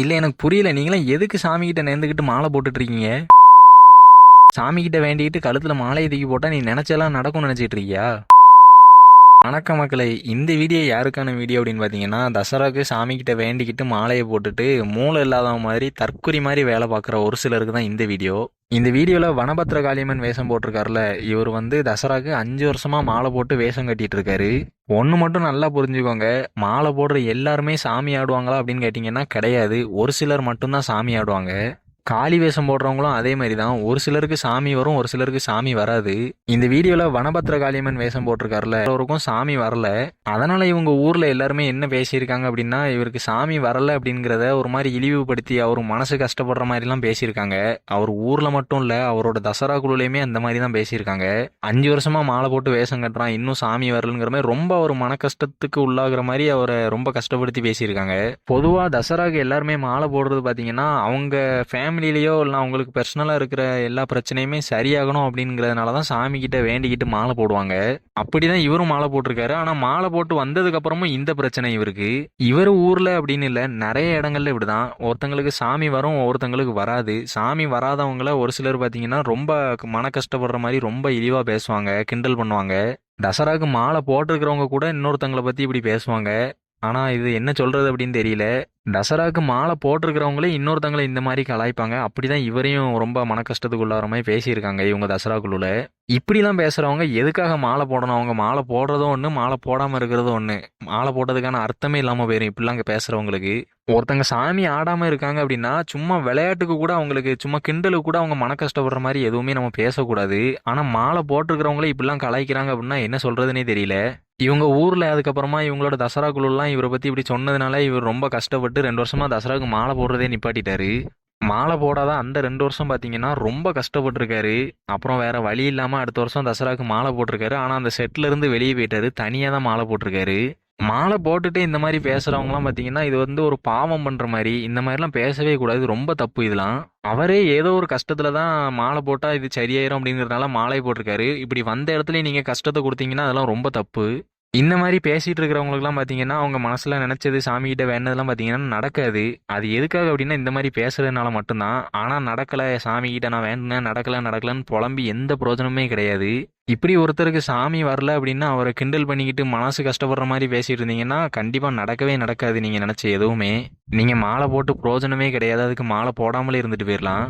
இல்லை எனக்கு புரியல. நீங்களாம் எதுக்கு சாமிக்கிட்ட நேர்ந்துக்கிட்டு மாலை போட்டுட்டு இருக்கீங்க வேண்டிக்கிட்டு கழுத்தில் மாலையை தூக்கி போட்டால் நீ நினைச்செல்லாம் நடக்கும்னு நினச்சிட்டு இருக்கியா? வணக்கம் மக்களே. இந்த வீடியோ யாருக்கான வீடியோ அப்படின்னு பார்த்தீங்கன்னா தசராவுக்கு சாமிக்கிட்ட வேண்டிக்கிட்டு மாலையை போட்டுட்டு மூளை இல்லாத மாதிரி தற்குறி மாதிரி வேலை பார்க்குற ஒரு சிலருக்கு தான் இந்த வீடியோ. இந்த வீடியோவில் வனபத்திர காளியம்மன் வேஷம் போட்டிருக்காருல இவர் வந்து தசராக்கு அஞ்சு வருஷமாக மாலை போட்டு வேஷம் கட்டிட்டு இருக்காரு ஒன்று மட்டும் நல்லா புரிஞ்சுக்கோங்க மாலை போடுற எல்லாருமே சாமி ஆடுவாங்களா அப்படின்னு கேட்டிங்கன்னா கிடையாது. ஒரு சிலர் மட்டும்தான் சாமி ஆடுவாங்க. காளி வேஷம் போடுறவங்களும் அதே மாதிரி தான் ஒரு சிலருக்கு சாமி வரும் ஒரு சிலருக்கு சாமி வராது. இந்த வீடியோவில் வனபத்திர காளியம்மன் வேஷம் போட்டிருக்காருல அவருக்கும் சாமி வரல. அதனால இவங்க ஊர்ல எல்லாருமே என்ன பேசியிருக்காங்க அப்படின்னா இவருக்கு சாமி வரல அப்படிங்கிறத ஒரு மாதிரி இழிவுபடுத்தி அவர் மனசு கஷ்டப்படுற மாதிரிலாம் பேசியிருக்காங்க. அவர் ஊர்ல மட்டும் இல்ல அவரோட தசரா குழுலையுமே அந்த மாதிரி தான் பேசியிருக்காங்க. அஞ்சு வருஷமா மாலை போட்டு வேஷம் கட்டுறான் இன்னும் சாமி வரலங்கிற மாதிரி ரொம்ப அவர் மன கஷ்டத்துக்கு உள்ளாகிற மாதிரி அவரை ரொம்ப கஷ்டப்படுத்தி பேசியிருக்காங்க. பொதுவா தசராக்கு எல்லாருமே மாலை போடுறது பாத்தீங்கன்னா அவங்க ஃபேமிலியிலையோ இல்லை அவங்களுக்கு பர்சனலாக இருக்கிற எல்லா பிரச்சனையுமே சரியாகணும் அப்படிங்கிறதுனால தான் சாமி கிட்ட வேண்டிக்கிட்டு மாலை போடுவாங்க. அப்படி தான் இவரும் மாலை போட்டிருக்காரு. ஆனால் மாலை போட்டு வந்ததுக்கப்புறமும் இந்த பிரச்சனை இவருக்கு. இவர் ஊரில் அப்படின்னு இல்லை நிறைய இடங்கள்ல இப்படிதான். ஒருத்தங்களுக்கு சாமி வரும் ஒருத்தங்களுக்கு வராது. சாமி வராதவங்கள ஒரு சிலர் பார்த்தீங்கன்னா ரொம்ப மன கஷ்டப்படுற மாதிரி ரொம்ப இழிவாக பேசுவாங்க கிண்டல் பண்ணுவாங்க. தசராக்கு மாலை போட்டிருக்கிறவங்க கூட இன்னொருத்தங்களை பற்றி இப்படி பேசுவாங்க. ஆனால் இது என்ன சொல்கிறது அப்படின்னு தெரியல. தசராவுக்கு மாலை போட்டிருக்கிறவங்களே இன்னொருத்தங்களை இந்த மாதிரி கலாய்ப்பாங்க. அப்படிதான் இவரையும் ரொம்ப மன கஷ்டத்துக்குள்ளார மாதிரி பேசியிருக்காங்க இவங்க தசராக்குள்ள இப்படிலாம் பேசுகிறவங்க எதுக்காக மாலை போடணும்? அவங்க மாலை போடுறதும் ஒன்று மாலை போடாமல் இருக்கிறதும் ஒன்று மாலை போட்டதுக்கான அர்த்தமே இல்லாமல் போயிடும் இப்படிலாம் அங்கே பேசுகிறவங்களுக்கு ஒருத்தங்க சாமி ஆடாமல் இருக்காங்க அப்படின்னா சும்மா விளையாட்டுக்கு கூட அவங்களுக்கு சும்மா கிண்டலுக்கு கூட அவங்க மன கஷ்டப்படுற மாதிரி எதுவுமே நம்ம பேசக்கூடாது. ஆனால் மாலை போட்டிருக்கிறவங்களே இப்படிலாம் கலாய்க்கிறாங்க அப்படின்னா என்ன சொல்கிறதுனே தெரியல. இவங்க ஊரில் அதுக்கப்புறமா இவங்களோட தசரா குழுலாம் இவரை பற்றி இப்படி சொன்னதுனால இவர் ரொம்ப கஷ்டப்பட்டு ரெண்டு வருஷமா தசராவுக்கு மாலை போடுறதே நிப்பாட்டிட்டாரு. மாலை போடாதான் அந்த ரெண்டு வருஷம் பார்த்தீங்கன்னா ரொம்ப கஷ்டப்பட்டிருக்காரு. அப்புறம் வேற வழி இல்லாமல் அடுத்த வருஷம் தசராவுக்கு மாலை போட்டிருக்காரு. ஆனால் அந்த செட்ல வெளியே போயிட்டாரு. தனியாக தான் மாலை போட்டிருக்காரு. மாலை போட்டுட்டு இந்த மாதிரி பேசுகிறவங்களாம் பார்த்தீங்கன்னா இது வந்து ஒரு பாவம் பண்ணுற மாதிரி இந்த மாதிரிலாம் பேசவே கூடாது. ரொம்ப தப்பு இதெல்லாம். அவரே ஏதோ ஒரு கஷ்டத்தில் தான் மாலை போட்டால் இது சரியாயிரும் அப்படிங்கிறதுனால மாலை போட்டிருக்காரு. இப்படி வந்த இடத்துல நீங்கள் கஷ்டத்தை கொடுத்தீங்கன்னா அதெல்லாம் ரொம்ப தப்பு. இந்த மாதிரி பேசிகிட்டு இருக்கிறவங்களுக்குலாம் பார்த்தீங்கன்னா அவங்க மனசில் நினச்சது சாமிகிட்ட வேண்டதெல்லாம் பார்த்தீங்கன்னா நடக்காது. அது எதுக்காக அப்படின்னா இந்த மாதிரி பேசுகிறதுனால மட்டும்தான். ஆனால் நடக்கலை சாமிகிட்ட நான் வேண்டினேன் நடக்கலை நடக்கலன்னு புலம்பி எந்த பிரோஜனமே கிடையாது. இப்படி ஒருத்தருக்கு சாமி வரல அப்படின்னா அவரை கிண்டல் பண்ணிக்கிட்டு மனசு கஷ்டப்படுற மாதிரி பேசிகிட்டு இருந்தீங்கன்னா கண்டிப்பாக நடக்கவே நடக்காது நீங்கள் நினச்ச எதுவுமே. நீங்கள் மாலை போட்டு பிரோஜனமே கிடையாது. அதுக்கு மாலை போடாமலே இருந்துட்டு போயிடலாம்